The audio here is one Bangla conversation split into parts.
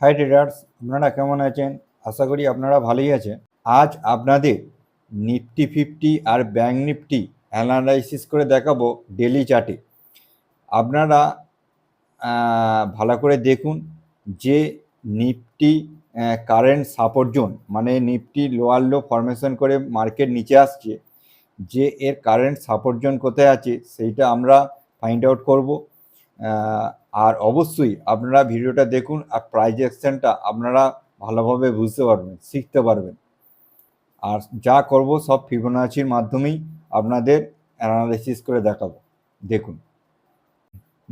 হাই ট্রেডার্স, আপনারা কেমন আছেন? আশা করি আপনারা ভালোই আছেন। আজ আপনাদের নিফটি, ফিফটি আর ব্যাঙ্ক নিফটি অ্যানালাইসিস করে দেখাবো ডেলি চার্টে। আপনারা ভালো করে দেখুন যে নিফটি কারেন্ট সাপোর্ট জোন মানে নিফটি লোয়ার লো ফরমেশন করে মার্কেট নিচে আসছে, যে এর কারেন্ট সাপোর্ট জোন কোথায় আছে, সেইটা আমরা ফাইন্ড আউট করব। আর অবশ্যই আপনারা ভিডিওটা দেখুন আর প্রাইজ অ্যাকশনটা আপনারা ভালোভাবে বুঝতে পারবেন, শিখতে পারবেন। আর যা করব সব ফিবোনাচির মাধ্যমেই আপনাদের অ্যানালাইসিস করে দেখাবো। দেখুন।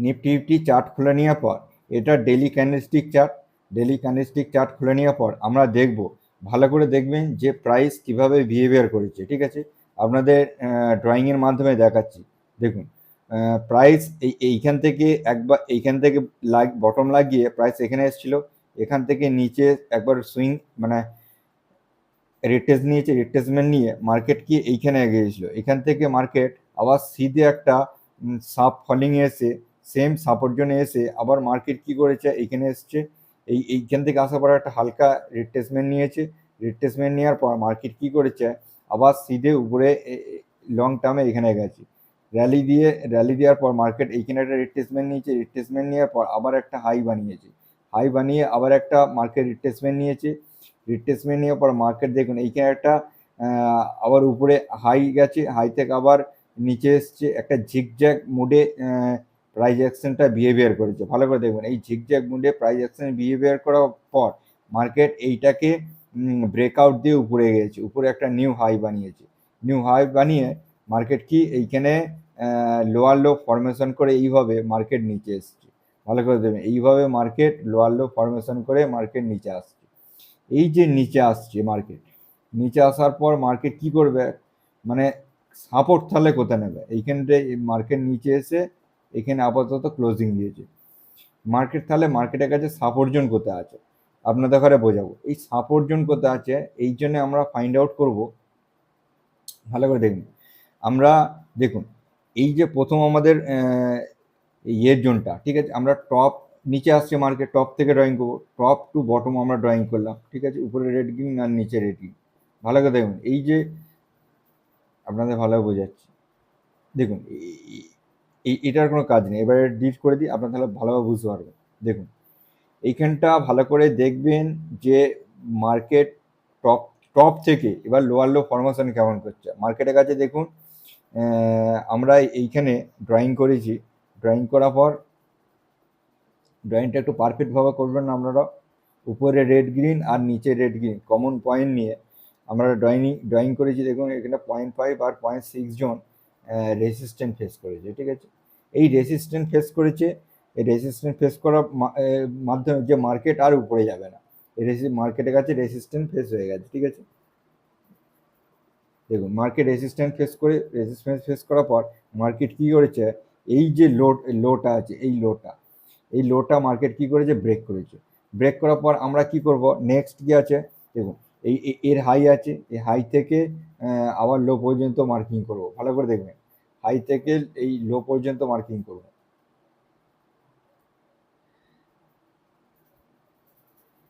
নিফটি নিফটি চার্ট খুলে নেওয়ার পর, এটা daily candlestick chart daily candlestick chart খুলে নেওয়ার পর আমরা দেখব, ভালো করে দেখবেন যে প্রাইস কীভাবে বিহেভিয়ার করেছে, ঠিক আছে? আপনাদের ড্রয়িংয়ের মাধ্যমে দেখাচ্ছি। দেখুন। প্রাইস এই, এইখান থেকে একবার, এইখান থেকে লাগ বটম লাগিয়ে প্রাইস এখানে এসেছিল। এখান থেকে নিচে একবার সুইং মানে রিটেস নিয়েছে রিটেসমেন্ট নিয়ে মার্কেট কি এইখানে গিয়েছিল। এখান থেকে মার্কেট আবার সিধে একটা সাপ ফলিং এসে সেম সাপোর্ট জোনে এসে আবার মার্কেট কি করেছে, এইখানে এসছে। এই, এইখান থেকে আসার পর একটা হালকা রিট্রেসমেন্ট নিয়েছে। রিট্রেসমেন্ট নেওয়ার পর মার্কেট কি করেছে, আবার সিধে উপরে লং টার্মে এখানে গেছে। র্যালি দিয়ে র্যালি দেওয়ার পর মার্কেট এইখানে একটা রিট্রেসমেন্ট নিয়েছে রিট্রেসমেন্ট নেওয়ার পর আবার একটা হাই বানিয়েছে। হাই বানিয়ে আবার একটা মার্কেট রিট্রেসমেন্ট নিয়েছে। রিট্রেসমেন্ট নেওয়ার পর মার্কেট দেখুন, এইখানে একটা আবার উপরে হাই গেছে হাই থেকে আবার নিচে এসছে, একটা ঝিকজ্যাক মুডে প্রাইজ অ্যাকশনটা বিহেভিয়ার করেছে। ভালো করে দেখবেন এই ঝিকজ্যাক মুডে প্রাইজ অ্যাকশন বিহেভিয়ার করার পর মার্কেট এইটাকে ব্রেকআউট দিয়ে উপরে গেছে, উপরে একটা নিউ হাই বানিয়েছে। নিউ হাই বানিয়ে মার্কেট কি এইখানে লোয়ার লো ফরমেশন করে এইভাবে মার্কেট নিচে এসছে। ভালো করে দেবেন এইভাবে মার্কেট লোয়ার লো ফরমেশন করে মার্কেট নিচে আসছে। এই যে নিচে আসছে মার্কেট, নিচে আসার পর মার্কেট কি করবে? মানে সাপোর্ট তাহলে কোথায় নেবে? এইখানটায় মার্কেট নিচে এসে এখানে আপাতত ক্লোজিং দিয়েছে। মার্কেট তাহলে মার্কেটের কাছে সাপোর্ট জোন কোথায় আছে? আপনাদের ঘরে বোঝাবো। এই সাপোর্ট জোন কোথায় আছে? এই জন্য আমরা ফাইন্ড আউট করব। ভালো করে দেখুন। আমরা দেখুন, এই যে প্রথম আমাদের ইয়ের জোনটা, ঠিক আছে? আমরা টপ নিচে আসছে মার্কেট টপ থেকে ড্রয়িং করব। টপ টু বটম আমরা ড্রয়িং করলাম, ঠিক আছে? উপরে রেড গ্রিন আর নিচে রেড গ্রিন ভালো করে দেখুন, এই যে আপনাদের ভালো বোঝাচ্ছি। দেখুন এই- এটার কোনো কাজ নেই। এবারে ডিট করে দিই, আপনার তাহলে ভালোভাবে বুঝতে পারবেন। দেখুন, এইখানটা ভালো করে দেখবেন যে মার্কেট টপ টপ থেকে এবার লোয়ার লো ফরমেশন কেমন করছে। মার্কেটের কাছে দেখুন আমরা এইখানে ড্রয়িং করেছি। ড্রয়িং করার পর ড্রয়িংটা একটু পারফেক্টভাবে করবেন আপনারা। উপরে রেড গ্রিন আর নিচে রেড গ্রিন কমন পয়েন্ট নিয়ে আমরা ড্রয়িং ড্রয়িং করেছি। দেখুন, এখানে পয়েন্ট ফাইভ আর point six zone resistant face করেছে, ঠিক আছে? এই রেসিস্ট্যান্ট ফেস করেছে। এই রেসিস্ট্যান্ট ফেস করার মাধ্যমে যে মার্কেট আর উপরে যাবে না। এই মার্কেটের কাছে রেসিস্ট্যান্ট ফেস হয়ে গেছে, ঠিক আছে? দেখুন মার্কেট রেসিস্ট্যান্ট ফেস করে রেসিস্ট্যান্ট ফেস করার পর মার্কেট কি করেছে? এই যে লো লোটা আছে, এই লোটা এই লোটা মার্কেট কি করেছে? ব্রেক করেছে। ব্রেক করার পর আমরা কি করব? নেক্সট কি আছে? দেখুন, এই এর হাই আছে, এই হাই থেকে আবার লো পর্যন্ত মার্কিং করব। ভালো করে দেখবেন হাই থেকে এই লো পর্যন্ত মার্কিং করব।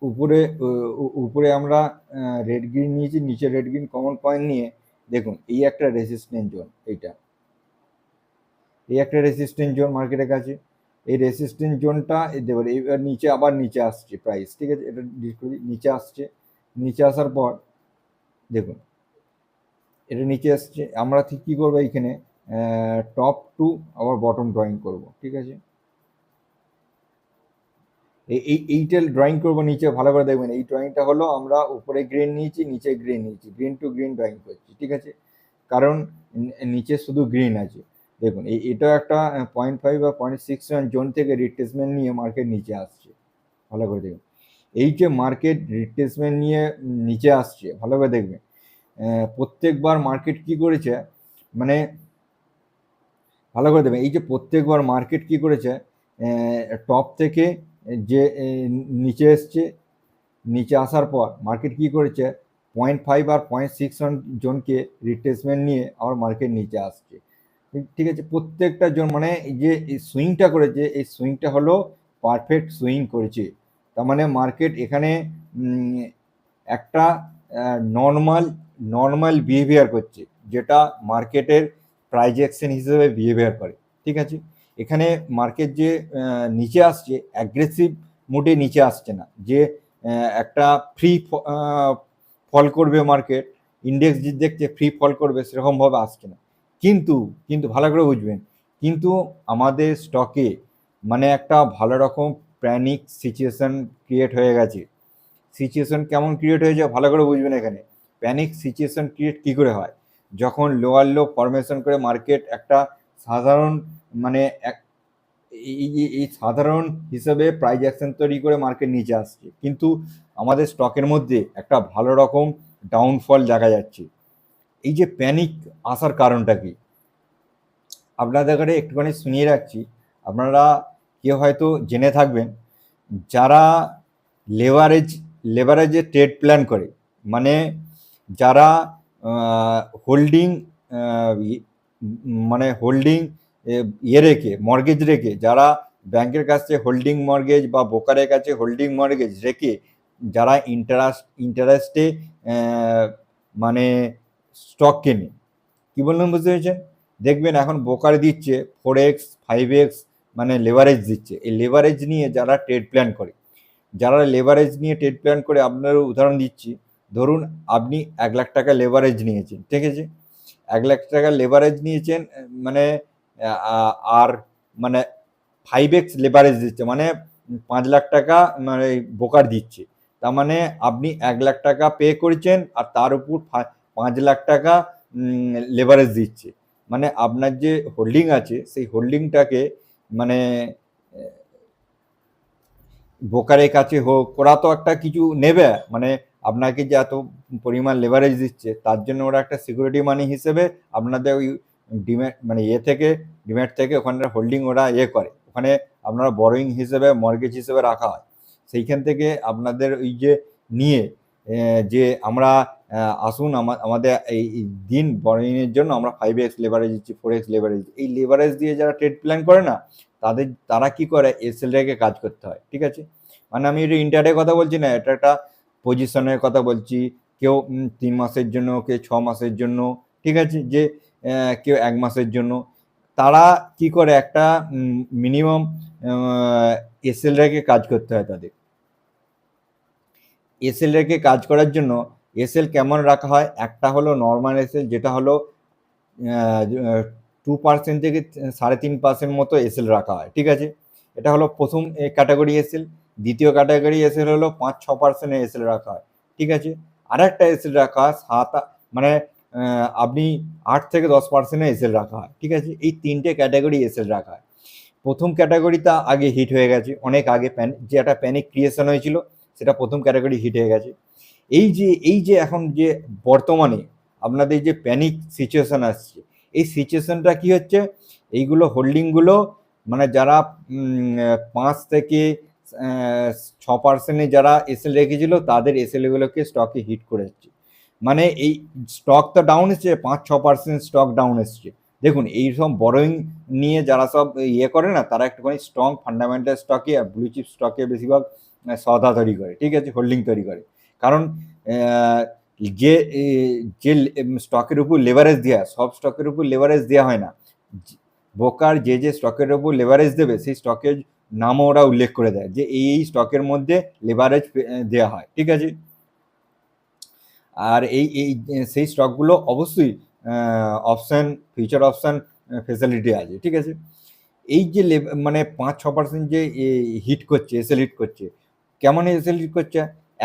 উপরে উপরে আমরা রেড গ্রিন নিয়েছি, নিচে রেড গ্রিন কমন পয়েন্ট নিয়ে দেখুন, এই একটা রেসিস্ট্যান্ট জোন এইটা। এই একটা রেসিস্ট্যান্ট জোন মার্কেটের কাছে। এই রেসিস্ট্যান্ট জোনটা এবার এবার নিচে, আবার নিচে আসছে প্রাইস ঠিক আছে? এটা নিচে আসছে। নিচে আসার পর, দেখুন, এটা নিচে আসছে। আমরা ঠিক কী করব এইখানে? টপ টু আবার বটম ড্রয়িং করব, ঠিক আছে? এই এই, এইটা ড্রয়িং করব নিচে, ভালো করে দেখবেন। এই ড্রয়িংটা হলো আমরা উপরে গ্রিন নিয়েছি, নিচে গ্রিন নিয়েছি। গ্রিন টু গ্রিন ড্রয়িং করছি, ঠিক আছে? কারণ নিচে শুধু গ্রিন আছে। দেখুন, এই এটাও একটা পয়েন্ট ফাইভ বা পয়েন্ট সিক্স জোন থেকে রিট্রেসমেন্ট নিয়ে মার্কেট নিচে আসছে। ভালো করে দেখুন। এই যে মার্কেট রিট্রেসমেন্ট নিয়ে নিচে আসছে, ভালো করে দেখবেন। প্রত্যেকবার মার্কেট কি করেছে? মানে ভালো করে দেবেন এই যে প্রত্যেকবার মার্কেট কি করেছে? টপ থেকে যে নিচে এসছে, নিচে আসার পর মার্কেট কি করেছে? পয়েন্ট ফাইভ আর পয়েন্ট সিক্স জনকে রিট্রেসমেন্ট নিয়ে আবার মার্কেট নিচে আসছে। ঠিক- আছে? প্রত্যেকটা জন মানে যে সুইংটা করেছে, এই সুইংটা হলো পারফেক্ট সুইং করেছে। তার মানে মার্কেট এখানে একটা নর্মাল নর্মাল বিহেভিয়ার করছে, যেটা মার্কেটের প্রাইজ অ্যাকশন হিসেবে বিহেভিয়ার করে। ঠিক আছে? এখানে মার্কেট যে নিচে আসছে অ্যাগ্রেসিভ মুডে নিচে আসছে না। যে একটা ফ্রি ফল করবে মার্কেট ইন্ডেক্স যে দেখছে ফ্রি ফল করবে, সেরকমভাবে আসছে না। কিন্তু কিন্তু ভালো করে বুঝবেন, কিন্তু আমাদের স্টকে মানে একটা ভালো রকম প্যানিক সিচুয়েশন ক্রিয়েট হয়ে গেছে। সিচুয়েশন কেমন ক্রিয়েট হয়েছে ভালো করে বুঝবেন এখানে। প্যানিক সিচুয়েশন ক্রিয়েট কী করে হয়? যখন লোয়ার লো ফরমেশন করে মার্কেট একটা সাধারণ মানে এক, এই, এই- সাধারণ হিসেবে প্রাইজ অ্যাকশন তৈরি করে মার্কেট নিচে আসছে। কিন্তু আমাদের স্টকের মধ্যে একটা ভালো রকম ডাউনফল দেখা যাচ্ছে। এই যে প্যানিক আসার কারণটা কি? আপনাদের কাছে একটুখানি শুনিয়ে রাখছি। আপনারা কেউ হয়তো জেনে থাকবেন, যারা লেভারেজ লেভারেজে ট্রেড প্ল্যান করে মানে যারা হোল্ডিং মানে হোল্ডিং ইয়ে রেখে মর্গেজ রেখে, যারা ব্যাংকের কাছে হোল্ডিং মর্গেজ বা ব্রোকারের কাছে হোল্ডিং মর্গেজ রেখে, যারা ইন্টারেস্ট ইন্টারেস্টে মানে স্টক কেনে। কী বললাম বুঝতে পেরেছেন? দেখবেন এখন ব্রোকার দিচ্ছে ফোর এক্স ফাইভ এক্স মানে লেভারেজ দিচ্ছে। এই লেভারেজ নিয়ে যারা ট্রেড প্ল্যান করে, যারা লেভারেজ নিয়ে ট্রেড প্ল্যান করে আপনার উদাহরণ দিচ্ছি। ধরুন আপনি এক লাখ টাকা লেভারেজ নিয়েছেন, ঠিক আছে? এক লাখ টাকা লেভারেজ নিয়েছেন মানে আর মানে ফাইভ এক্স লেভারেজ দিচ্ছে মানে পাঁচ লাখ টাকা মানে বোকার দিচ্ছে। তার মানে আপনি এক লাখ টাকা পে করেছেন আর তার উপর পাঁচ লাখ টাকা লেভারেজ দিচ্ছে। মানে আপনার যে হোল্ডিং আছে, সেই হোল্ডিংটাকে মানে ব্রোকারের কাছে হোক, ওরা তো একটা কিছু নেবে মানে আপনাকে যে এত পরিমাণ লেভারেজ দিচ্ছে, তার জন্য ওরা একটা সিকিউরিটি মানি হিসেবে আপনাদের ওই ডিম্যাট মানে ইয়ে থেকে ডিম্যাট থেকে ওখানে হোল্ডিং ওরা ইয়ে করে। ওখানে আপনারা বড়োইং হিসেবে মর্গেজ হিসেবে রাখা হয়। সেইখান থেকে আপনাদের ওই যে নিয়ে যে আমরা আসুন আমা- আমাদের এই দিন বড়োইংয়ের জন্য আমরা ফাইভ এক্স লেভারেজ দিচ্ছি ফোর এক্স লেভারেজ এই লেভারেজ দিয়ে যারা ট্রেড প্ল্যান করে না, তাদের, তারা কি করে? এসএল রেখে কাজ করতে হয়, ঠিক আছে? মানে আমি এটা ইন্টারডে কথা বলছি না, এটা একটা পজিশনের কথা বলছি কেউ তিন মাসের জন্য, কেউ ছ মাসের জন্য, ঠিক আছে? যে কেউ এক মাসের জন্য। তারা কি করে? একটা মিনিমাম এসএল রেখে কাজ করতে হয় তাদের। এসএল রেখে কাজ করার জন্য এসএল কেমন রাখা হয়? একটা হলো নর্মাল এসএল যেটা হলো টু পার্সেন্ট থেকে, সাড়ে তিন পার্সেন্ট মতো এসএল রাখা হয়, ঠিক আছে? এটা হলো প্রথম ক্যাটাগরি এসএল দ্বিতীয় ক্যাটাগরি এসএল হলো পাঁচ, ছ পার্সেন্টের এসএল রাখা হয়, ঠিক আছে? আর একটা এসএল রাখা, সাত মানে আপনি আট থেকে দশ পার্সেন্টের এসএল রাখা হয়, ঠিক আছে? এই তিনটে ক্যাটাগরি এসএল রাখা হয়। প্রথম ক্যাটাগরিটা আগে হিট হয়ে গেছে, অনেক আগে প্যান যে একটা প্যানিক ক্রিয়েশন হয়েছিল, সেটা প্রথম ক্যাটাগরি হিট হয়ে গেছে। এই যে এই যে এখন যে বর্তমানে আপনাদের যে প্যানিক সিচুয়েশান আসছে, এই সিচুয়েশানটা কি হচ্ছে? এইগুলো হোল্ডিংগুলো মানে যারা পাঁচ থেকে ছ পার্সেন্টে যারা এসএল রেখেছিল, তাদের এসএলগুলোকে স্টকে হিট করে যাচ্ছে মানে এই স্টক তো ডাউন এসছে, পাঁচ ছ পার্সেন্ট স্টক ডাউন এসছে। দেখুন এই সব বড়োইং নিয়ে যারা সব ইয়ে করে না, তারা একটুখানি স্ট্রং ফান্ডামেন্টাল স্টকে আর ব্লু চিপ স্টকে বেশিরভাগ সদা তৈরি করে, ঠিক আছে? হোল্ডিং তৈরি করে। কারণ যে যে স্টকের উপর লেভারেজ দেওয়া সব স্টকের উপর লেভারেজ দেওয়া হয় না। ব্রোকার যে যে স্টকের উপর লেভারেজ দেবে, সেই স্টকের নামও ওরা উল্লেখ করে দেয় যে এই এই স্টকের মধ্যে লেভারেজ দেওয়া হয়, ঠিক আছে? আর এই এই, সেই স্টকগুলো অবশ্যই অপশান ফিউচার অপশান ফেসিলিটি আছে, ঠিক আছে? এই যে মানে পাঁচ, ছ পার্সেন্ট যে হিট করছে এসএল হিট করছে, কেমন এসএল হিট করছে?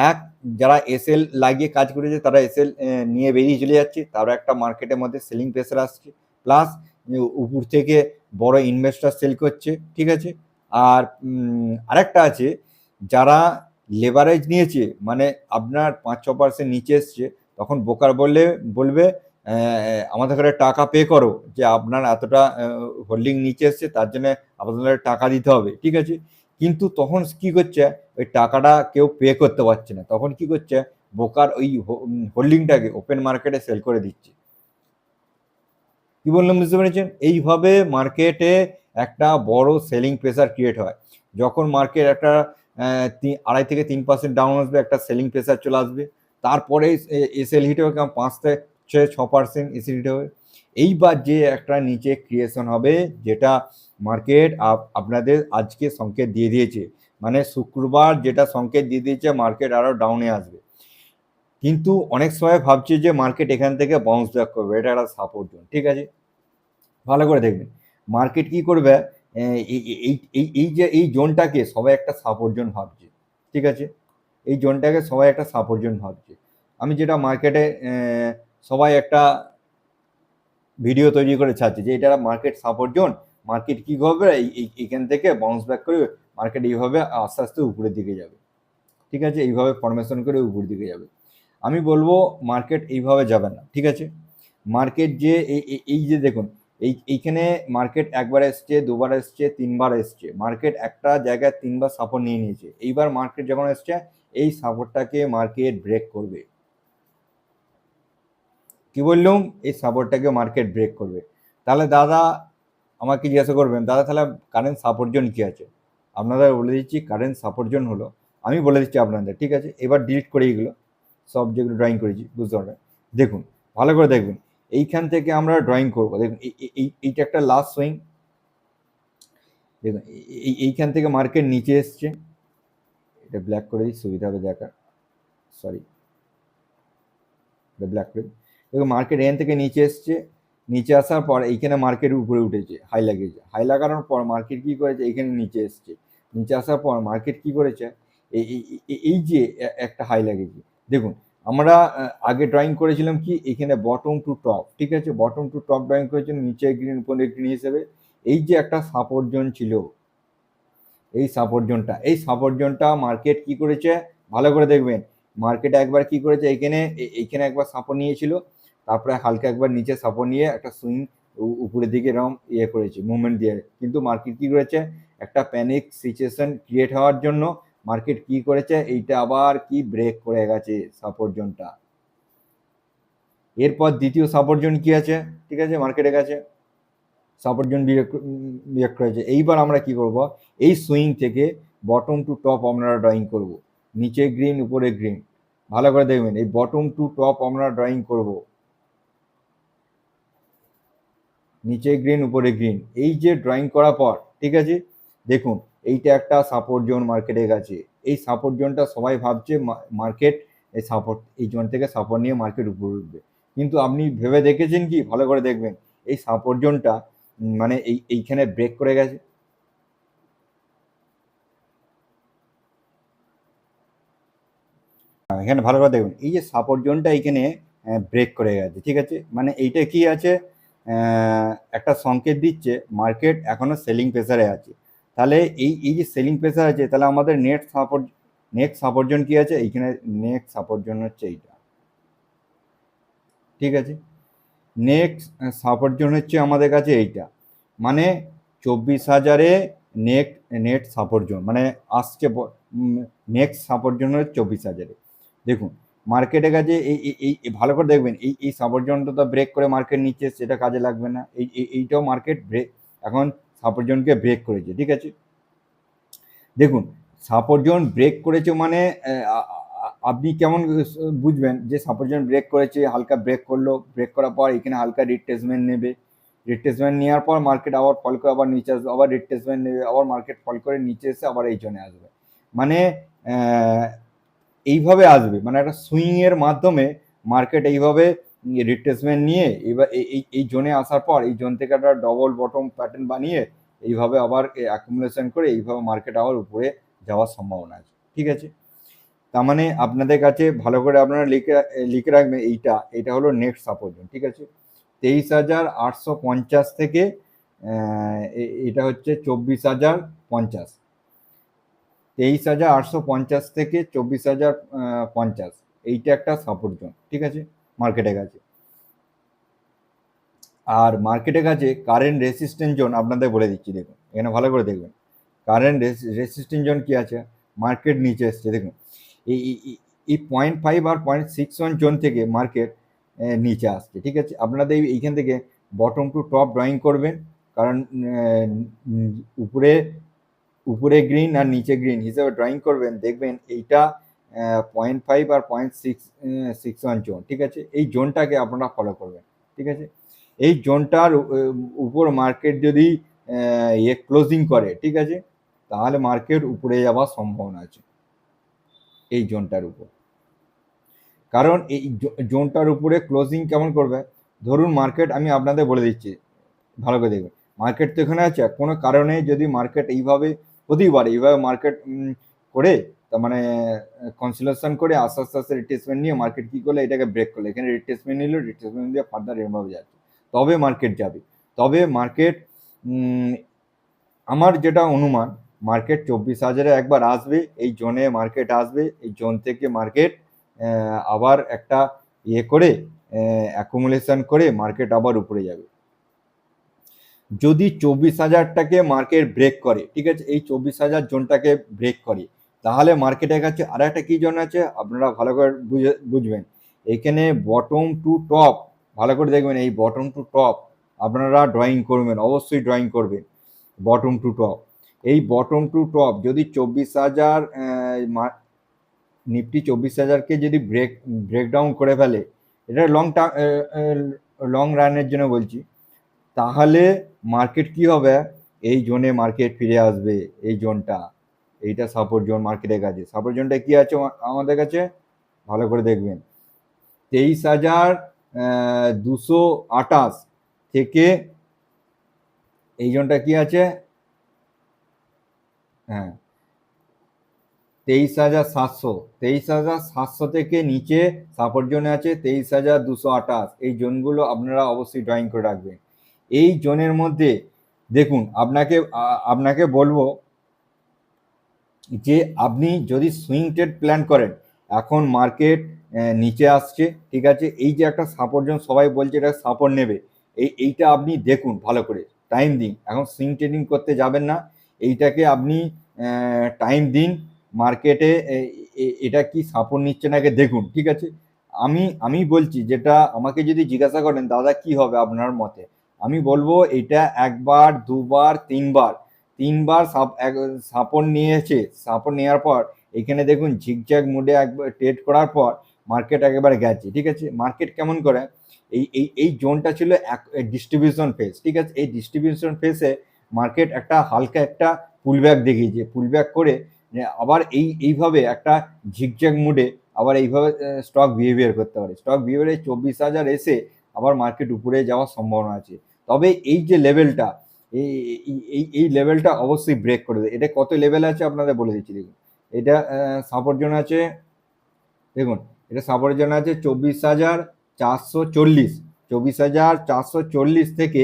এক, যারা এসএল লাগিয়ে কাজ করেছে, তারা এসএল নিয়ে বেরিয়ে চলে যাচ্ছে, তারা একটা মার্কেটের মধ্যে সেলিং প্রেসার আসছে প্লাস উপর থেকে বড় ইনভেস্টার সেল করছে, ঠিক আছে? আর আরেকটা আছে, যারা লেভারেজ নিয়েছে মানে আপনার পাঁচ ছ পার্সেন্ট নিচে এসছে, তখন বোকার বললে, বলবে আমাদের ঘরে টাকা পে করো, যে আপনার এতটা হোল্ডিং নিচে এসছে, তার জন্য আপনাদের টাকা দিতে হবে। ঠিক আছে? কিন্তু তখন কি করছে, ওই টাকাটা কেউ পে করতে পারছে না। তখন কি করছে বোকার ওই হোল্ডিংটাকে ওপেন মার্কেটে সেল করে দিচ্ছে। কি বললাম বুঝতে পেরেছেন? এইভাবে মার্কেটে একটা বড় সেলিং প্রেসার ক্রিয়েট হয়। যখন মার্কেট একটা আড়াই থেকে তিন পার্সেন্ট ডাউন আসবে, একটা সেলিং প্রেসার চলে আসবে। তারপরে এসএল হিট হবে কেমন পাঁচ থেকে ছ পার্সেন্ট এসএল হিট হবে। এইবার যে একটা নিচে ক্রিয়েশন হবে, যেটা মার্কেট আপনাদের আজকে সংকেত দিয়ে দিয়েছে। মানে শুক্রবার যেটা সংকেত দিয়ে দিয়েছে মার্কেট আরও ডাউনে আসবে। কিন্তু অনেক সময় ভাবছে যে মার্কেট এখান থেকে বাউন্স ব্যাক করবে, এটা একটা সাপোর্ট জোন ঠিক আছে? ভালো করে দেখবেন মার্কেট কি করবে? এই এই যে, এই জোনটাকে সবাই একটা সাপোর্ট জোন ভাবছে, ঠিক আছে? এই জোনটাকে সবাই একটা সাপোর্ট জোন ভাবছে। আমি যেটা মার্কেটে সবাই একটা ভিডিও তৈরি করে ছাড়ছে যে এটা মার্কেট সাপোর্ট জোন মার্কেট কি করবে? এইখান থেকে বাউন্স ব্যাক করে মার্কেট এইভাবে আস্তে আস্তে উপরের দিকে যাবে, ঠিক আছে? এইভাবে ফরমেশন করে উপরের দিকে যাবে। আমি বলব মার্কেট এইভাবে যাবে না, ঠিক আছে? মার্কেট যে এই যে দেখুন, এই, এইখানে মার্কেট একবার এসছে, দুবার এসছে, তিনবার এসছে। মার্কেট একটা জায়গায় তিনবার সাপোর্ট নিয়ে নিয়েছে। এইবার মার্কেট যখন এসছে, এই সাপোর্টটাকে মার্কেট ব্রেক করবে। কি বললাম? এই সাপোর্টটাকে মার্কেট ব্রেক করবে। তাহলে দাদা আমাকে জিজ্ঞাসা করবেন? দাদা, তাহলে কারেন্ট সাপোর্ট জোন কী আছে? আপনাদের বলে দিচ্ছি কারেন্ট সাপোর্ট জোন হলো, আমি বলে দিচ্ছি আপনাদের, ঠিক আছে? এবার ডিলিট করে এইগুলো সব যেগুলো ড্রয়িং করেছি, বুঝতে পারবেন দেখুন, ভালো করে দেখবেন, এইখান থেকে আমরা ড্রয়িং করব। দেখুন, এই- এই- এই- এইটা একটা লাস্ট সুইং দেখুন, এই- এই- এইখান থেকে মার্কেট নিচে এসছে। এটা ব্ল্যাক করে দিই, সুবিধা হবে দেখার। সরি এটা ব্ল্যাক করে দেখুন মার্কেট এখান থেকে নিচে এসছে। নিচে আসার পর এইখানে মার্কেট উপরে উঠেছে হাই লাগিয়েছে। হাই লাগানোর পর মার্কেট কি করেছে? এইখানে নিচে এসছে। নিচে আসার পর মার্কেট কি করেছে? এই যে একটা হাই লাগিয়েছে। দেখুন, আমরা আগে ড্রয়িং করেছিলাম কি? এখানে বটম টু টপ ঠিক আছে? বটম টু টপ ড্রয়িং করেছিলাম, নিচে গ্রিন উপরে গ্রিন হিসেবে। এই যে একটা সাপোর্ট জোন ছিল, এই সাপোর্ট জোনটা এই সাপোর্ট জোনটা মার্কেট কি করেছে? ভালো করে দেখবেন। মার্কেট একবার কি করেছে? এখানে, এ- এইখানে একবার সাপোর্ট নিয়েছিল, তারপরে হালকা একবার নিচে সাপোর্ট নিয়ে একটা সুইং উপরের দিকে এরকম ইয়ে করেছে মুভমেন্ট দিয়ে। কিন্তু মার্কেট কি করেছে? একটা প্যানিক সিচুয়েশন ক্রিয়েট হওয়ার জন্য মার্কেট কি করেছে, এইটা আবার কি ব্রেক করে গেছে সাপোর্ট জোনটা এরপর দ্বিতীয় সাপোর্ট জোন কি আছে, ঠিক আছে মার্কেটের কাছে সাপোর্ট জোন বিয়োগ করেছে। এইবার আমরা কি করব, এই সুইং থেকে বটম টু টপ আমরা ড্রয়িং করব। নিচে গ্রিন উপরে গ্রিন ভালো করে দেখবেন, এই বটম টু টপ আমরা ড্রয়িং করব। নিচে গ্রিন উপরে গ্রিন এই যে ড্রয়িং করার পর, ঠিক আছে, দেখুন এইটা একটা সাপোর্ট জোন মার্কেটে গেছে। এই সাপোর্ট জোনটা সবাই ভাবছে মার্কেট এই সাপোর্ট এই জোন থেকে সাপোর্ট নিয়ে মার্কেট উপরে উঠবে। কিন্তু আপনি ভেবে দেখেছেন কি? ভালো করে দেখবেন। এই সাপোর্ট জোনটা মানে এই এইখানে ব্রেক করে গেছে। হ্যাঁ, এখানে ভালো করে দেখবেন এই যে সাপোর্ট জোনটা এইখানে ব্রেক করে গেছে ঠিক আছে? মানে এইটা কি আছে? একটা সংকেত দিচ্ছে মার্কেট এখনও সেলিং প্রেসারে আছে। তাহলে এই এই যে সেলিং প্রেসার আছে, তাহলে আমাদের net support next support zone কি আছে? এইখানে নেক্সট সাপোর্ট জোন হচ্ছে এইটা। ঠিক আছে? নেক্সট সাপোর্ট জোন হচ্ছে আমাদের কাছে এইটা। মানে চব্বিশ হাজারে নেট নেট সাপোর্ট জোন মানে আসছে নেক্সট সাপোর্ট জোন হচ্ছে চব্বিশ হাজারে। দেখুন মার্কেটের কাছে এই, এই- ভালো করে দেখবেন, এই এই সাপোর্ট জোনটা তো ব্রেক করে মার্কেট নিচ্ছে সেটা কাজে লাগবে না। এই- এইটাও মার্কেট ব্রেক এখন সাপোর্ট জোনকে ব্রেক করেছে, ঠিক আছে? দেখুন সাপোর্ট জোন ব্রেক করেছে মানে আপনি কেমন বুঝবেন যে সাপোর্ট জোন ব্রেক করেছে, হালকা ব্রেক করল ব্রেক করার পর এখানে হালকা রিট্রেসমেন্ট নেবে। রিট্রেসমেন্ট নেওয়ার পর মার্কেট আবার ফল করে, আবার নিচে আসবে, আবার রিট্রেসমেন্ট নেবে, আবার মার্কেট ফল করে, নিচে এসে আবার এই জোনে আসবে। মানে এইভাবে আসবে মানে একটা সুইংয়ের মাধ্যমে মার্কেট এইভাবে রিট্রেসমেন্ট নিয়ে এবার এই, এই- জোনে আসার পর এই জোন থেকে একটা ডবল বটম প্যাটার্ন বানিয়ে এইভাবে আবার অ্যাকুমুলেশন করে এইভাবে মার্কেট আবার উপরে যাওয়ার সম্ভাবনা আছে। ঠিক আছে? তার মানে আপনাদের কাছে ভালো করে আপনারা লিখে লিখে রাখবেন এইটা। এটা হলো নেক্সট সাপোর্ট জোন ঠিক আছে? তেইশ হাজার আটশো পঞ্চাশ থেকে এটা হচ্ছে চব্বিশ হাজার পঞ্চাশ। তেইশ হাজার আটশো পঞ্চাশ থেকে চব্বিশ হাজার পঞ্চাশ। এইটা একটা সাপোর্ট জোন ঠিক আছে? মার্কেটের কাছে আর মার্কেটের কাছে কারেন্ট রেসিস্ট্যান্ট জোন আপনাদের বলে দিচ্ছি, দেখুন, এখানে ভালো করে দেখবেন। কারেন্ট রেসিস্ট্যান্ট জোন কি আছে? মার্কেট নিচে এসছে, দেখুন। এই, এই- পয়েন্ট ফাইভ আর পয়েন্ট সিক্স ওয়ান জোন থেকে মার্কেট নিচে আসছে, ঠিক আছে? আপনাদের এইখান থেকে বটম টু টপ ড্রয়িং করবেন, কারণ উপরে উপরে গ্রিন আর নিচে গ্রিন হিসেবে ড্রয়িং করবেন, দেখবেন এইটা পয়েন্ট ফাইভ আর point six six one zone ঠিক আছে? এই জোনটাকে আপনারা ফলো করবেন, ঠিক আছে? এই জোনটার উপর মার্কেট যদি ইয়ে ক্লোজিং করে, ঠিক আছে? তাহলে মার্কেট উপরে যাওয়ার সম্ভাবনা আছে, এই জোনটার উপর। কারণ এই জোনটার উপরে ক্লোজিং কেমন করবে? ধরুন মার্কেট আমি আপনাদের বলে দিচ্ছি, ভালো করে দেখবেন। মার্কেট তো এখানে আছে, কোনো কারণে যদি মার্কেট এইভাবে হতেই পারে এইভাবে মার্কেট করে মানে কনসিলেশন করে আস্তে আস্তে আস্তে রিট্রেসমেন্ট নিয়ে মার্কেট কী করলে, এটাকে ব্রেক করল। এখানে রিট্রেসমেন্ট নিল রিট্রেসমেন্ট দিয়ে ফার্দার এরভাবে যাচ্ছে। তবে মার্কেট যাবে। তবে মার্কেট আমার যেটা অনুমান মার্কেট চব্বিশ হাজারে একবার আসবে, এই জোনে মার্কেট আসবে, এই জোন থেকে মার্কেট আবার একটা ইয়ে করে অ্যাকুমুলেশন করে মার্কেট আবার উপরে যাবে। যদি চব্বিশ হাজারটাকে মার্কেট ব্রেক করে, ঠিক আছে? এই চব্বিশ হাজার জোনটাকে ব্রেক করে তাহলে মার্কেটের কাছে আর একটা কী জোন আছে? আপনারা ভালো করে বুঝে, বুঝবেন। এখানে বটম টু টপ ভালো করে দেখবেন এই বটম টু টপ আপনারা ড্রয়িং করবেন, অবশ্যই ড্রয়িং করবেন বটম টু টপ এই বটম টু টপ যদি চব্বিশ হাজার নিফটি চব্বিশ হাজারকে যদি ব্রেক ব্রেকডাউন করে ফেলে, এটা লং টার্ম লং রানের জন্য বলছি। তাহলে মার্কেট কি হবে? এই জোনে মার্কেট ফিরে আসবে, এই জোনটা এইটা সাপোর্ট জোন মার্কেটের কাছে। সাপোর্ট জোনটা কি আছে আমাদের কাছে? ভালো করে দেখবেন। তেইশ হাজার দুশো আঠাশ থেকে এই জোনটা কি আছে? হ্যাঁ। তেইশ হাজার সাতশো। তেইশ হাজার সাতশো থেকে নিচে সাপোর্ট জোনে আছে তেইশ হাজার দুশো আঠাশ। এই জোনগুলো আপনারা অবশ্যই ড্রয়িং করে রাখবেন। এই জোনের মধ্যে দেখুন, আপনাকে আপনাকে বলব যে আপনি যদি সুইং ট্রেড প্ল্যান করেন, এখন মার্কেট নিচে আসছে, ঠিক আছে? এই যে একটা সাপোর্ট জোন, সবাই বলছে এটা সাপোর্ট নেবে। এই, এইটা আপনি দেখুন ভালো করে টাইম দিন। এখন সুইং ট্রেডিং করতে যাবেন না। এইটাকে আপনি টাইম দিন মার্কেটে এটা কি সাপোর্ট নিচ্ছে নাকি দেখুন, ঠিক আছে? আমি আমি বলছি যেটা আমাকে যদি জিজ্ঞাসা করেন, দাদা কি হবে আপনার মতে? আমি বলব এটা একবার, দুবার, তিনবার তিনবার সাপোর্ট নিয়েছে। সাপোর্ট নেওয়ার পর এখানে দেখুন ঝিকঝ্যাক মুডে একবার ট্রেড করার পর মার্কেট একেবারে গেছে, ঠিক আছে? মার্কেট কেমন করে? এই এই এই জোনটা ছিল এক ডিস্ট্রিবিউশন ফেস ঠিক আছে? এই ডিস্ট্রিবিউশন ফেসে মার্কেট একটা হালকা একটা পুলব্যাক দেখিয়েছে। পুলব্যাক করে আবার এই, এইভাবে একটা ঝিকঝ্যাক মুডে আবার এইভাবে স্টক বিহেভিয়ার করতে পারে। স্টক বিহেভিয়ারে চব্বিশ হাজার এসে আবার মার্কেট উপরে যাওয়ার সম্ভাবনা আছে। তবে এই যে লেভেলটা এই, এই- লেভেলটা অবশ্যই ব্রেক করে দেবে এটা কত লেভেল আছে আপনাদের বলে দিচ্ছি, দেখুন। এটা সাপোর্ট জোন আছে, দেখুন, এটা সাপোর্ট জোন আছে চব্বিশ হাজার চারশো চল্লিশ। চব্বিশ হাজার চারশো চল্লিশ থেকে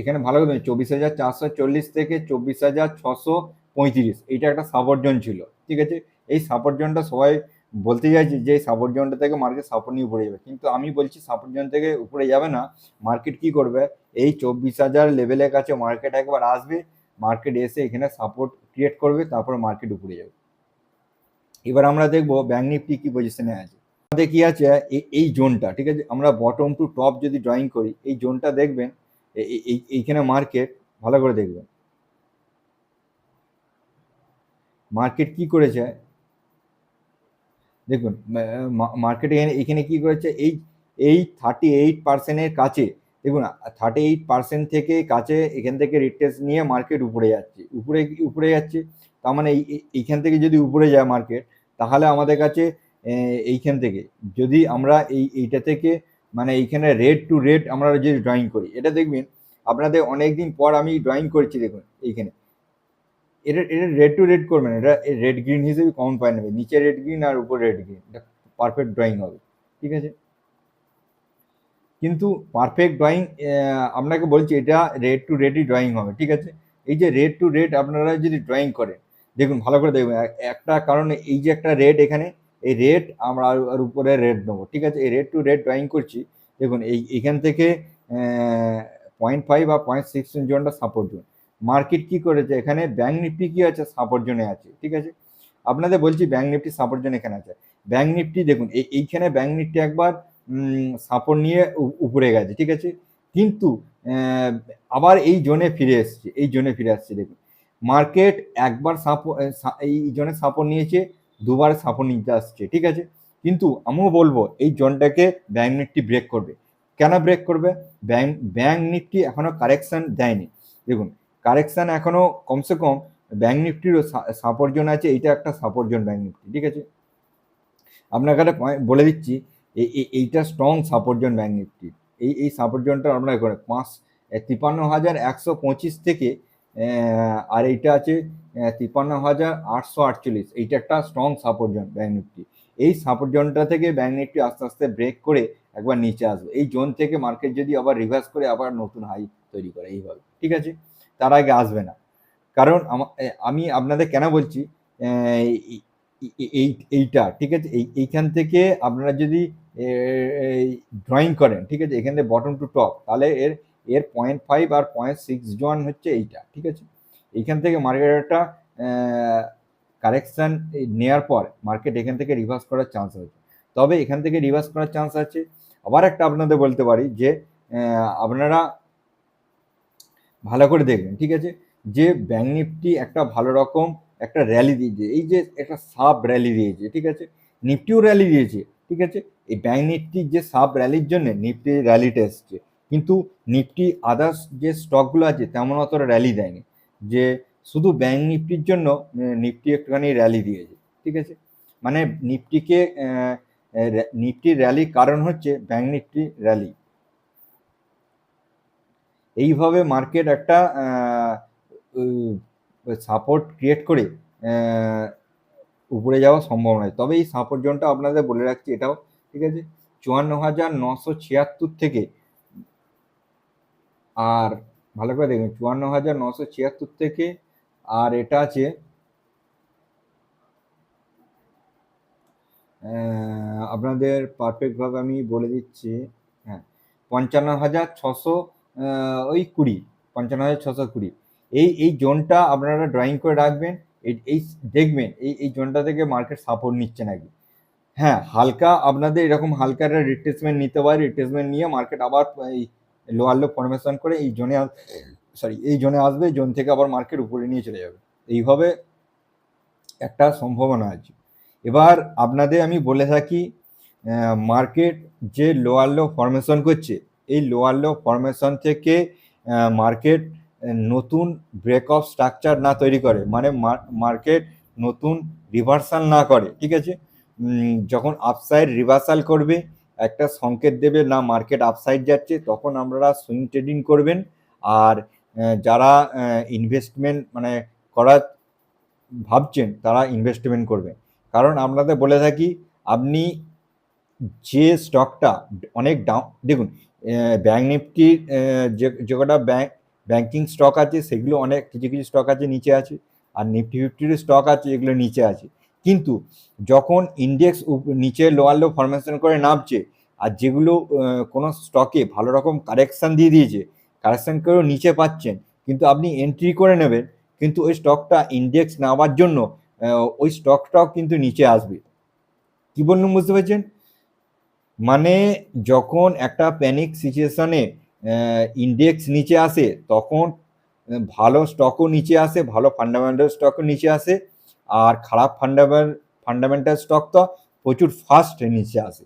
এখানে ভালো করে চব্বিশ হাজার চারশো চল্লিশ থেকে চব্বিশ হাজার ছশো পঁয়ত্রিশ। এইটা একটা সাপোর্ট জোন ছিল, ঠিক আছে? এই সাপোর্ট জোনটা সবাই বলতে চাইছে যে সাপোর্ট জোনটা থেকে মার্কেট সাপোর্ট নিয়ে উপরে যাবে। কিন্তু আমি বলছি সাপোর্ট জোন থেকে উপরে যাবে না। মার্কেট কি করবে? এই চব্বিশ হাজার লেভেলের কাছে মার্কেট একবার আসবে মার্কেট এসে এখানে সাপোর্ট ক্রিয়েট করবে, তারপর মার্কেট উপরে যাবে। এবার আমরা দেখব ব্যাঙ্ক নিফটি কি পজিশনে আছে। আমাদের কি আছে? এই- জোনটা ঠিক আছে? আমরা বটম টু টপ যদি ড্রয়িং করি, এই জোনটা দেখবেন এইখানে মার্কেট ভালো করে দেখবেন। মার্কেট কি করেছে? দেখুন মার্কেটে এখানে কি করেছে? এই এই থার্টি এইট পার্সেন্টের কাছে, দেখুন থার্টি এইট পার্সেন্ট থেকে কাছে এখান থেকে রিটেস্ট নিয়ে মার্কেট উপরে যাচ্ছে। উপরে উপরে যাচ্ছে? তার মানে এই- এই- এইখান থেকে যদি উপরে যায় মার্কেট তাহলে আমাদের কাছে এইখান থেকে, যদি আমরা এই, এইটা থেকে মানে এইখানে রেড টু রেড আমরা যদি ড্রয়িং করি, এটা দেখবেন, আপনাদের অনেক দিন পর আমি ড্রয়িং করেছি, দেখুন, এইখানে। এটা এটা রেড টু রেড করবেন, এটা রেড গ্রিন হিসেবে কমন পায় নেবে, নিচে রেড গ্রিন আর উপর রেড গ্রিন এটা পারফেক্ট ড্রয়িং হবে, ঠিক আছে? কিন্তু পারফেক্ট ড্রয়িং আপনাকে বলছি এটা রেড টু রেডই ড্রয়িং হবে, ঠিক আছে? এই যে রেড টু রেড আপনারা যদি ড্রয়িং করেন, দেখুন ভালো করে দেখবেন একটা কারণে এই যে একটা রেড এখানে, এই রেড আমরা আর আর উপরে রেড নেব, ঠিক আছে? এই রেড টু রেড ড্রয়িং করছি, দেখুন এই, এখান থেকে পয়েন্ট ফাইভ বা পয়েন্ট সিক্স জোনটা সাপোর্ট জোন মার্কেট কি করেছে? এখানে ব্যাঙ্ক নিফটি কি আছে? সাপোর্ট জোনে আছে, ঠিক আছে? আপনাদের বলছি ব্যাঙ্ক নিফটি সাপোর্ট জোন এখানে আছে। ব্যাঙ্ক নিফটি দেখুন, এই, এইখানে ব্যাঙ্ক নিফটি একবার সাপোর্ট নিয়ে উপরে গেছে, ঠিক আছে? কিন্তু আবার এই জোনে ফিরে এসছে, এই জোনে ফিরে আসছে, দেখুন। মার্কেট একবার সাপো এই জোনে সাপোর্ট নিয়েছে, দুবার সাপোর্ট নিতে আসছে, ঠিক আছে? কিন্তু আমিও বলব, এই জোনটাকে ব্যাংক নিফটি ব্রেক করবে। কেন ব্রেক করবে? ব্যাংক ব্যাংক নিফটি এখনও কারেকশন দেয়নি। দেখুন কারেকশন এখনও কমসে কম ব্যাঙ্ক নিফটিরও সাপোর্ট জোন আছে এইটা একটা সাপোর্ট জোন ব্যাংক নিফটি ঠিক আছে? আপনার কাছে বলে দিচ্ছি এই- এই- এইটা strong support zone bank Nifty. এই এই সাপোর্ট জোনটা আপনার করে পাঁচ তিপ্পান্ন হাজার একশো পঁচিশ থেকে আর এইটা আছে আহ, তিপ্পান্ন হাজার আটশো আটচল্লিশ এইটা একটা strong support zone bank Nifty. এই সাপোর্ট জোনটা থেকে ব্যাংক নিফটি আস্তে আস্তে ব্রেক করে একবার নিচে আসবে। এই জোন থেকে মার্কেট যদি আবার রিভার্স করে আবার নতুন হাই তৈরি করে এইভাবে ঠিক আছে? তার আগে আসবে না। কারণ আমি আপনাদের কেন বলছি এই- এই- এই, এইটা, ঠিক আছে? এই, এইখান থেকে আপনারা যদি ড্রয়িং করেন, ঠিক আছে? এখান থেকে বটম টু টপ তাহলে এর এর পয়েন্ট ফাইভ আর পয়েন্ট সিক্স জন হচ্ছে এইটা, ঠিক আছে? এইখান থেকে মার্কেটটা কারেকশান নেওয়ার পর মার্কেট এখান থেকে রিভার্স করার চান্স আছে। তবে এখান থেকে রিভার্স করার চান্স আছে। আবার একটা আপনাদের বলতে পারি যে আপনারা ভালো করে দেখবেন, ঠিক আছে? যে ব্যাঙ্ক নিফটি একটা ভালো রকম একটা র্যালি দিয়েছে, এই যে একটা সাব র্যালি দিয়েছে, ঠিক আছে? নিফটিও র্যালি দিয়েছে, ঠিক আছে? এই ব্যাঙ্ক নিফটির যে সাব র্যালির জন্য নিফটি র্যালিটা এসছে। কিন্তু নিফটি আদার্স যে স্টকগুলো আছে, তেমন অতটা র্যালি দেয়নি। যে শুধু ব্যাঙ্ক নিফটির জন্য নিফটি একটুখানি র্যালি দিয়েছে, ঠিক আছে? মানে নিফটিকে নিফটির র্যালির কারণ হচ্ছে ব্যাঙ্ক নিফটি র্যালি এইভাবে মার্কেট একটা সাপোর্ট ক্রিয়েট করে উপরে যাওয়া সম্ভব নয়। তবে এই সাপোর্ট জোনটা আপনাদের বলে রাখছি, এটাও, ঠিক আছে? চুয়ান্ন হাজার নশো ছিয়াত্তর থেকে, আর, ভালো করে দেখবেন চুয়ান্ন হাজার নশো ছিয়াত্তর থেকে, আর এটা আছে আপনাদের পারফেক্টভাবে আমি বলে দিচ্ছি হ্যাঁ পঞ্চান্ন হাজার ছশো ওই কুড়ি পঞ্চান্ন হাজার ছশো কুড়ি। এই এই জোনটা আপনারা ড্রয়িং করে রাখবেন, এই দেখবেন, এই এই জোনটা থেকে মার্কেট সাপোর্ট নিচ্ছে নাকি। হ্যাঁ হালকা আপনাদের এরকম হালকা একটা রিট্রেসমেন্ট নিতে পারে রিট্রেসমেন্ট নিয়ে মার্কেট আবার এই লোয়ার লো ফরমেশন করে এই জোনে সরি এই জোনে আসবে, জোন থেকে আবার মার্কেট উপরে নিয়ে চলে যাবে। এইভাবে একটা সম্ভাবনা আছে। এবার আপনাদের আমি বলে থাকি মার্কেট যে লোয়ার লো ফরমেশন করছে এই লোয়ার লো ফরমেশন থেকে মার্কেট নতুন ব্রেক অফ স্ট্রাকচার না তৈরি করে মানে মার্কেট নতুন রিভার্সাল না করে, ঠিক আছে? যখন আপসাইড রিভার্সাল করবে, একটা সংকেত দেবে না মার্কেট আপসাইড যাচ্ছে, তখন আপনারা সুইং ট্রেডিং করবেন। আর যারা ইনভেস্টমেন্ট মানে করার ভাবছেন, তারা ইনভেস্টমেন্ট করবেন। কারণ আপনাদের বলে থাকি, আপনি যে স্টকটা অনেক ডাউন দেখুন ব্যাঙ্ক নিফটির যে কটা ব্যাঙ্ক ব্যাঙ্কিং স্টক আছে, সেগুলো অনেক, কিছু কিছু স্টক আছে, নিচে আছে। আর নিফটি ফিফটির স্টক আছে, এগুলো নিচে আছে। কিন্তু যখন ইন্ডেক্স নিচে লোয়ার লো ফরমেশন করে নামছে, আর যেগুলো কোনো স্টকে ভালো রকম কারেকশান দিয়ে দিয়েছে কারেকশান করেও নিচে পাচ্ছেন, কিন্তু আপনি এন্ট্রি করে নেবেন, কিন্তু ওই স্টকটা ইন্ডেক্স নেওয়ার জন্য ওই স্টকটাও কিন্তু নিচে আসবে। কী বললাম বুঝতে পারছেন? মানে যখন একটা প্যানিক সিচুয়েশনে ইন্ডেক্স নিচে আসে, তখন ভালো স্টকও নিচে আসে, ভালো ফান্ডামেন্টাল স্টকও নিচে আসে, আর খারাপ ফান্ডামেন্টাল ফান্ডামেন্টাল স্টক তো প্রচুর ফাস্ট নিচে আসে।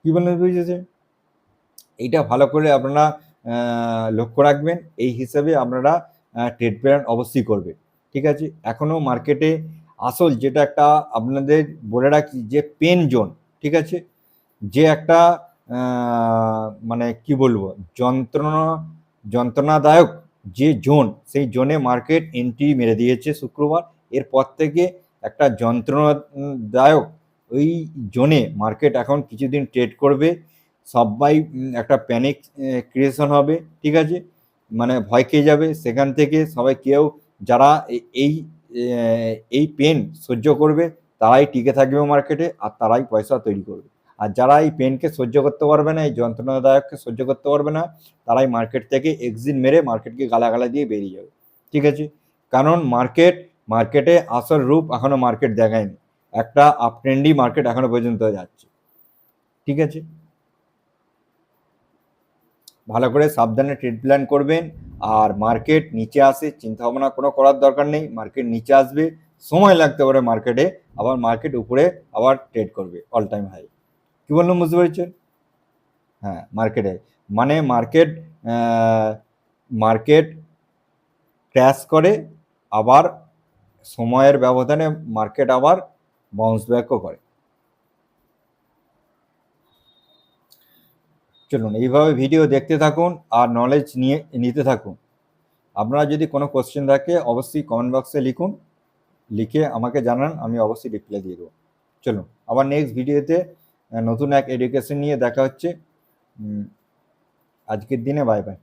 কি বললেন বুঝেছে এইটা ভালো করে আপনারা লক্ষ্য রাখবেন, এই হিসাবে আপনারা ট্রেড প্ল্যান অবশ্যই করবে ঠিক আছে? এখনও মার্কেটে আসল যেটা একটা আপনাদের বলে রাখি যে পেন জোন ঠিক আছে? যে একটা মানে কি বলব, যন্ত্রণা, যন্ত্রণাদায়ক যে জোন, সেই জোনে মার্কেট এন্ট্রি মেরে দিয়েছে শুক্রবার। এরপর থেকে একটা যন্ত্রণাদায়ক ওই জোনে মার্কেট এখন কিছুদিন ট্রেড করবে। সবাই একটা প্যানিক ক্রিয়েশন হবে, ঠিক আছে? মানে ভয় খেয়ে যাবে। সেখান থেকে সবাই কেউ, যারা এই এই পেন সহ্য করবে, তারাই টিকে থাকবে মার্কেটে আর তারাই পয়সা তৈরি করবে। আর যারা এই পেনকে সহ্য করতে পারবে না, এই যন্ত্রণাদায়ককে সহ্য করতে পারবে না, তারাই মার্কেট থেকে এক্সিট মেরে মার্কেটকে গালাগালা দিয়ে বেরিয়ে যাবে। ঠিক আছে? কারণ মার্কেট মার্কেটে আসল রূপ এখনও মার্কেট দেখায়নি। একটা আপ ট্রেন্ডি মার্কেট এখনও পর্যন্ত যাচ্ছে। ঠিক আছে? ভালো করে সাবধানে ট্রেড প্ল্যান করবেন। আর মার্কেট নিচে আসে চিন্তা ভাবনা কোনো করার দরকার নেই। মার্কেট নিচে আসবে, সময় লাগতে পারে মার্কেটে আবার মার্কেট উপরে আবার ট্রেড করবে অল টাইম হাই কি বললাম বুঝতে পেরেছেন? হ্যাঁ মার্কেটে মানে মার্কেট মার্কেট ক্র্যাশ করে, আবার সময়ের ব্যবধানে মার্কেট আবার বাউন্স ব্যাকও করে। চলুন, এইভাবে ভিডিও দেখতে থাকুন আর নলেজ নিয়ে, নিতে থাকুন। আপনারা যদি কোনো কোশ্চেন থাকে, অবশ্যই কমেন্ট বক্সে লিখুন। লিখে আমাকে জানান, আমি অবশ্যই রিপ্লাই দিয়ে দেবো। চলুন, আবার নেক্সট ভিডিওতে নতুন এক এডুকেশন নিয়ে দেখা হচ্ছে। আজকের দিনে বাই বাই